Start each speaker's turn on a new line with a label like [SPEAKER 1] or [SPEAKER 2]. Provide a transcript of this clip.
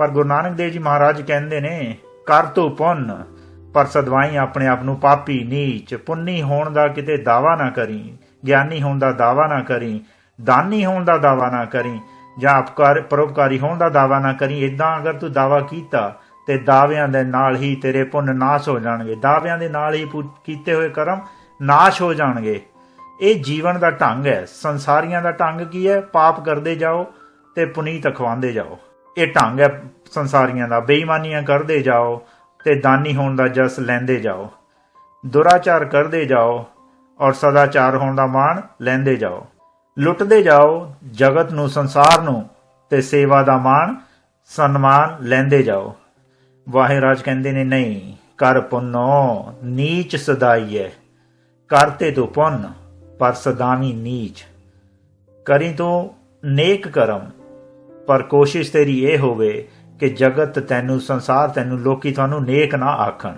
[SPEAKER 1] ਪਰ ਗੁਰੂ ਨਾਨਕ ਦੇਵ ਜੀ ਮਹਾਰਾਜ ਕਹਿੰਦੇ ਨੇ, ਕਰ ਤੂੰ ਪੁੰਨ, ਪਰ ਸਦਵਾਈ ਆਪਣੇ ਆਪ ਨੂੰ ਪਾਪੀ, ਨੀਚ, ਪੁੰਨੀ ਹੋਣ ਦਾ ਕਿਤੇ ਦਾਵਾ ਨਾ ਕਰੀ, ਗਿਆਨੀ ਹੋਣ ਦਾ ਦਾਵਾ ਨਾ ਕਰੀ, ਦਾਨੀ ਹੋਣ ਦਾ ਦਾਵਾ ਨਾ ਕਰੀ, ਜਾਂ ਅਪਕਾਰ, ਪਰਉਪਕਾਰੀ ਹੋਣ ਦਾ ਦਾਵਾ ਨਾ ਕਰੀ ਇਦਾਂ ਅਗਰ ਤੂੰ ਦਾਵਾ ਕੀਤਾ, ਤੇ ਦਾਅਵਿਆਂ ਦੇ ਨਾਲ ਹੀ ਤੇਰੇ ਪੁੰਨ ਨਾਸ਼ ਹੋ ਜਾਣਗੇ। ਦਾਅਵਿਆਂ ਦੇ ਨਾਲ ਹੀ ਕੀਤੇ ਹੋਏ ਕਰਮ ਨਾਸ਼ ਹੋ ਜਾਣਗੇ। ਇਹ ਜੀਵਨ ਦਾ ਢੰਗ ਹੈ। ਸੰਸਾਰੀਆਂ ਦਾ ਢੰਗ ਕੀ ਹੈ? ਪਾਪ ਕਰਦੇ ਜਾਓ ਤੇ ਪੁਨੀਤ ਅਖਵਾਉਂਦੇ ਜਾਓ। ਇਹ ਢੰਗ ਹੈ ਸੰਸਾਰੀਆਂ ਦਾ, ਬੇਈਮਾਨੀਆਂ ਕਰਦੇ ਜਾਓ ਤੇ ਦਾਨੀ ਹੋਣ ਦਾ ਜਸ ਲੈਂਦੇ ਜਾਓ। ਦੁਰਾਚਾਰ ਕਰਦੇ ਜਾਓ ਔਰ ਸਦਾਚਾਰ ਹੋਣ ਦਾ ਮਾਣ ਲੈਂਦੇ ਜਾਓ। ਲੁੱਟਦੇ ਜਾਓ ਜਗਤ ਨੂੰ, ਸੰਸਾਰ ਨੂੰ ਤੇ ਸੇਵਾ ਦਾ ਮਾਣ, ਸਨਮਾਨ ਲੈਂਦੇ ਜਾਓ। ਵਾਹਿਰਾਜ ਕਹਿੰਦੇ ਨੇ, ਨਹੀਂ, ਕਰ ਪੁੰਨੋ, ਨੀਚ ਸਦਾਈਐ ਕਰਤੇ ਤੂੰ ਪੁੰਨ, ਪਰ ਸਦਾਵੀ ਨੀਚ। ਕਰੀ ਤੂੰ ਨੇਕ ਕਰਮ ਪਰ ਕੋਸ਼ਿਸ਼ ਤੇਰੀ ਇਹ ਹੋਵੇ ਕਿ ਜਗਤ ਤੈਨੂੰ, ਸੰਸਾਰ ਤੈਨੂੰ, ਲੋਕੀ ਤੁਹਾਨੂੰ ਨੇਕ ਨਾ ਆਖਣ।